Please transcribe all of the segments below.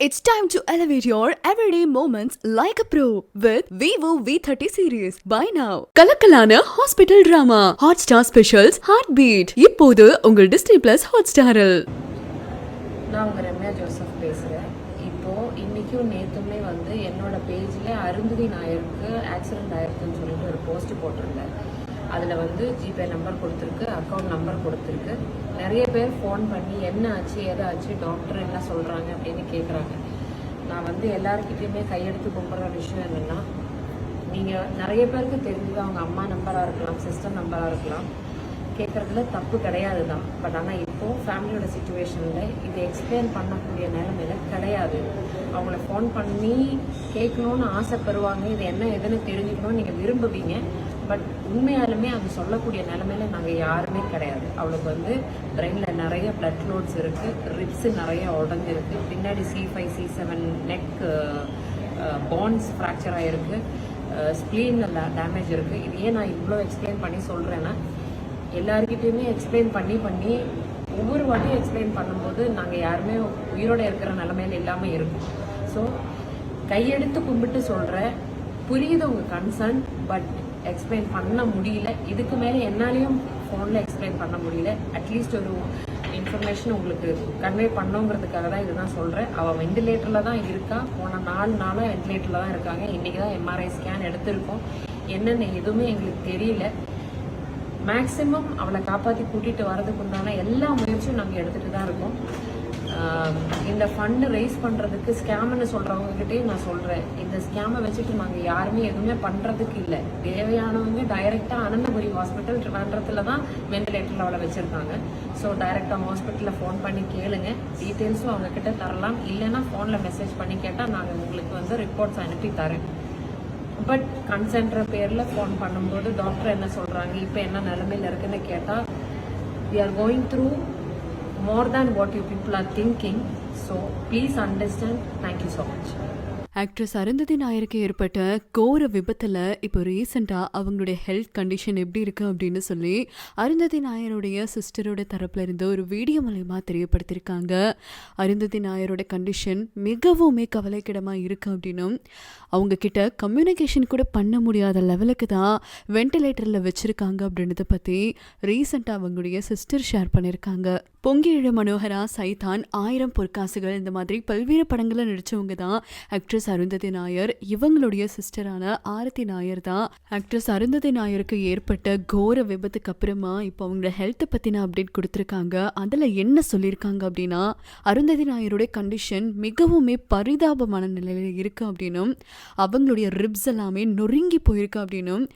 It's time to elevate your everyday moments like a pro with Vivo V30 series. Buy now. கலக்கலான hospital drama Hotstar specials heart beat இப்போது உங்கள் Disney plus hot ஸ்டாரில் நான் உங்கள் Ramya Joseph பேசுகிறேன் இப்போது இன்றைக்கும் நேற்றுமே வந்து என்னோட பேஜில் அருந்ததி நாயருக்கு ஆக்சிடென்ட் ஆயிருக்குன்னு சொல்லிட்டு ஒரு போஸ்ட் போட்டிருந்தேன். அதில் வந்து ஜிபே நம்பர் கொடுத்துருக்கு அக்கௌண்ட் நம்பர் கொடுத்துருக்கு. நிறைய பேர் ஃபோன் பண்ணி என்ன ஆச்சு? எதாச்சு டாக்டர் என்ன சொல்கிறாங்க அப்படின்னு கேட்குறாங்க நான் வந்து எல்லாருக்கிட்டையுமே கையெடுத்து கும்பிட்ற விஷயம் என்னென்னா நீங்கள் நிறைய பேருக்கு தெரிஞ்சது அவங்க அம்மா நம்பராக இருக்கலாம் சிஸ்டர் நம்பராக இருக்கலாம். கேட்குறதுல தப்பு கிடையாது தான் பட் ஆனால் இப்போ ஃபேமிலியோட சுச்சுவேஷனில் இதை எக்ஸ்பிளைன் பண்ணக்கூடிய நிலைமையில கிடையாது. அவங்கள ஃபோன் பண்ணி கேட்கணும்னு ஆசைப்படுவாங்க. இது என்ன எதுன்னு தெரிஞ்சுக்கணும்னு நீங்கள் விரும்புவீங்க. பட் உண்மையாலுமே அது சொல்லக்கூடிய நிலமையில நாங்கள் யாருமே கிடையாது. அவளுக்கு வந்து பிரெயினில் நிறைய பிளட் லோட்ஸ் இருக்குது ரிப்ஸு நிறைய உடஞ்சிருக்கு. பின்னாடி C five C seven neck bones fracture ஆகிருக்கு ஸ்ப்ளீனில் டேமேஜ் இருக்குது இது ஏன் நான் இவ்வளோ எக்ஸ்பிளைன் பண்ணி சொல்கிறேன்னா எல்லாருக்கிட்டையுமே எக்ஸ்பிளைன் பண்ணி பண்ணி ஒவ்வொரு வாட்டியும் எக்ஸ்பிளைன் பண்ணும்போது நாங்கள் யாருமே உயிரோட இருக்கிற நிலமையில இல்லாமல் இருக்கும். ஸோ கையெடுத்து கும்பிட்டு சொல்கிறேன் புரியுது உங்கள் கன்சர்ன் பட் எக்ஸ்பிளைன் பண்ண முடியல. இதுக்கு மேலே என்னாலையும் ஃபோனில் எக்ஸ்பிளைன் பண்ண முடியல. அட்லீஸ்ட் ஒரு இன்ஃபர்மேஷன் உங்களுக்கு கன்வே பண்ணோங்கிறதுக்காக தான் இதுதான் சொல்கிறேன் அவள் வெண்டிலேட்டரில் தான் இருக்கா. போன நாலு நாளாக வெண்டிலேட்டரில் தான் இருக்காங்க. இன்றைக்கி தான் எம்ஆர்ஐ ஸ்கேன் எடுத்திருக்கோம். என்னென்ன எதுவுமே எங்களுக்கு தெரியல. மேக்ஸிமம் அவளை காப்பாற்றி கூட்டிகிட்டு வரதுக்கு உண்டான எல்லா முயற்சியும் நாங்கள் எடுத்துகிட்டு தான் இருக்கோம். இந்த ஃபண்டு ரைஸ் பண்ணுறதுக்கு ஸ்கேம்னு சொல்கிறவங்ககிட்டயும் நான் சொல்கிறேன் இந்த ஸ்கேமை வச்சுட்டு நாங்கள் யாருமே எதுவுமே பண்ணுறதுக்கு இல்லை. தேவையானவங்க டைரெக்டாக அனந்தபுரி ஹாஸ்பிட்டல் ட்ரிவாண்டத்தில் தான் வெண்டிலேட்டரில் அவளை வச்சுருக்காங்க. ஸோ டைரெக்டாக ஹாஸ்பிட்டலில் ஃபோன் பண்ணி கேளுங்க. டீட்டெயில்ஸும் அவங்கக்கிட்ட தரலாம். இல்லைன்னா ஃபோனில் மெசேஜ் பண்ணி கேட்டால் நாங்கள் உங்களுக்கு வந்து ரிப்போர்ட்ஸ் அனுப்பி தரேன். பட் கன்சென்ட்ற பேரில் ஃபோன் பண்ணும்போது டாக்டர் என்ன சொல்கிறாங்க இப்போ என்ன நிலமையில் இருக்குன்னு கேட்டால் we are going through more than what you people are thinking so please understand thank you so much actress Arundhati நாயருக்கு ஏற்பட்ட கோர விபத்தில் இப்போ ரீசெண்டாக அவங்களுடைய ஹெல்த் கண்டிஷன் எப்படி இருக்குது அப்படின்னு சொல்லி அருந்ததி நாயருடைய சிஸ்டரோட தரப்பில் இருந்து ஒரு வீடியோ மூலயமா தெரியப்படுத்தியிருக்காங்க. அருந்ததி நாயரோட கண்டிஷன் மிகவுமே கவலைக்கிடமாக இருக்குது அப்படின்னும் அவங்க கிட்ட கம்யூனிகேஷன் கூட பண்ண முடியாத லெவலுக்கு தான் வென்டிலேட்டரில் வச்சுருக்காங்க அப்படின்றத பற்றி ரீசெண்டாக அவங்களுடைய சிஸ்டர் ஷேர் பண்ணியிருக்காங்க. பொங்கிழ மனோகரா சைதான் ஆயிரம் பொற்காசுகள் இந்த மாதிரி பல்வேறு படங்களில் நடித்தவங்க தான் ஆக்ட்ரஸ் அருந்ததி நாயர். இவங்களுடைய சிஸ்டரான ஆரதி நாயர் தான் ஆக்ட்ரஸ் அருந்ததி நாயருக்கு ஏற்பட்ட கோர விபத்துக்கு அப்புறமா இப்போ அவங்களோட ஹெல்த்தை பற்றின அப்டேட் கொடுத்துருக்காங்க. அதில் என்ன சொல்லியிருக்காங்க அப்படின்னா அருந்ததி நாயருடைய கண்டிஷன் மிகவுமே பரிதாபமான நிலையில் இருக்குது அப்படின்னும் அவங்களுடைய ரிப்ஸ் எல்லாமே நொறுங்கி போயிருக்கு அப்படின்னும்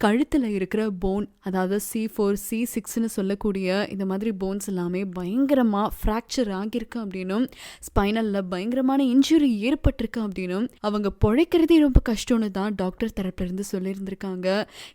கழுத்தில் இருக்கிற போன் அதாவது சி ஃபோர் சி சிக்ஸ்னு சொல்லக்கூடிய இந்த மாதிரி போன்ஸ் எல்லாமே பயங்கரமாக ஃப்ராக்சர் ஆகியிருக்கு அப்படின்னும் ஸ்பைனலில் பயங்கரமான இன்ஜுரி ஏற்பட்டிருக்கு அப்படின்னும் அவங்க பிழைக்கிறதே ரொம்ப கஷ்டம்னு தான் டாக்டர் தரப்பிலிருந்து சொல்லியிருந்திருக்காங்க.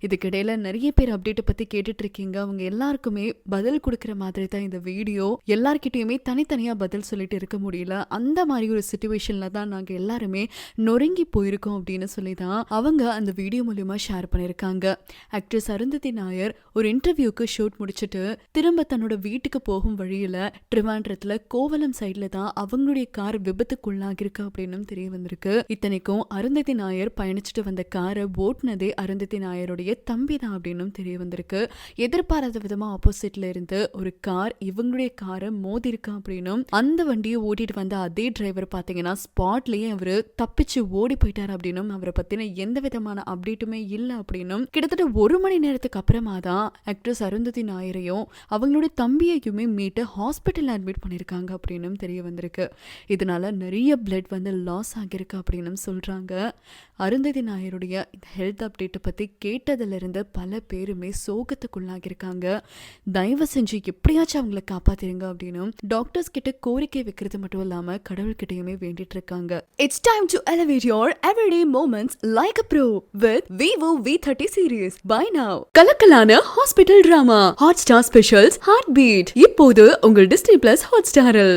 இதுக்கிடையில் நிறைய பேர் அப்டேட்டை பற்றி கேட்டுட்ருக்கீங்க அவங்க எல்லாருக்குமே பதில் கொடுக்குற மாதிரி தான் இந்த வீடியோ எல்லார்கிட்டேயுமே தனித்தனியாக பதில் சொல்லிட்டு இருக்க முடியல. அந்த மாதிரி ஒரு சுச்சுவேஷனில் தான் நாங்கள் எல்லாருமே நொறுங்கி போயிருக்கோம் அப்படின்னு சொல்லி தான் அவங்க அந்த வீடியோ மூலியமாக ஷேர் பண்ணியிருக்காங்க. ஆக்ட்ரஸ் அருந்ததி நாயர் ஒரு இன்டர்வியூக்கு ஷூட் முடிச்சுட்டு திரும்ப தன்னோட வீட்டுக்கு போகும் வழியில் ட்ரிவாண்ட்ரத்தில் கோவலம் சைடில் தான் அவங்களுடைய கார் விபத்துக்குள்ளாகிருக்கு அப்படின்னு தெரிய வந்திருக்கு. இத்தனைக்கும் அருந்ததி நாயர் பயணிச்சுட்டு வந்த காரை ஓட்டுனதே அருந்ததி நாயருடைய தம்பி தான் அப்படின்னு தெரிய வந்திருக்கு. எதிர்பாராத விதமா ஆப்போசிட்ல இருந்து ஒரு கார் இவங்களுடைய காரை மோதி இருக்கு அப்படின்னும் அந்த வண்டியை ஓட்டிட்டு வந்த அதே டிரைவர் பாத்தீங்கன்னா ஸ்பாட்லயே அவரு தப்பிச்சு ஓடி போயிட்டார் அப்படின்னும் அவரை பத்தின எந்த விதமான அப்டேட்டுமே இல்லை அப்படின்னும் கிட்டத்தட்ட ஒரு மணி நேரத்துக்கு அப்புறமா தான் ஆக்ட்ரஸ் அருந்ததி நாயரையும் அவங்களுடைய தம்பியையுமே மீட்டு ஹாஸ்பிட்டல் அட்மிட் பண்ணியிருக்காங்க அப்படின்னும் தெரிய வந்திருக்கு. இதனால நிறைய பிளட் வந்து லாஸ் ஆகியிருக்கு அப்படின்னு சொல்கிறாங்க அருந்ததி நாயருடைய இந்த ஹெல்த் அப்டேட்டை பற்றி கேட்டதிலிருந்து பல பேருமே சோகத்துக்குள்ளாகியிருக்காங்க. தயவு செஞ்சு எப்படியாச்சும் அவங்கள காப்பாத்திருங்க அப்படின்னும் டாக்டர்ஸ் கிட்ட கோரிக்கை வைக்கிறது மட்டும் இல்லாமல் கடவுள்கிட்டையுமே வேண்டிட்டு இருக்காங்க. It's time to elevate your everyday moments like a pro with Vivo V30 series buy now கலக்கலான hospital drama Hotstar specials heart beat இப்போது உங்கள் டிஸ்னி பிளஸ் ஹாட் ஸ்டாரில்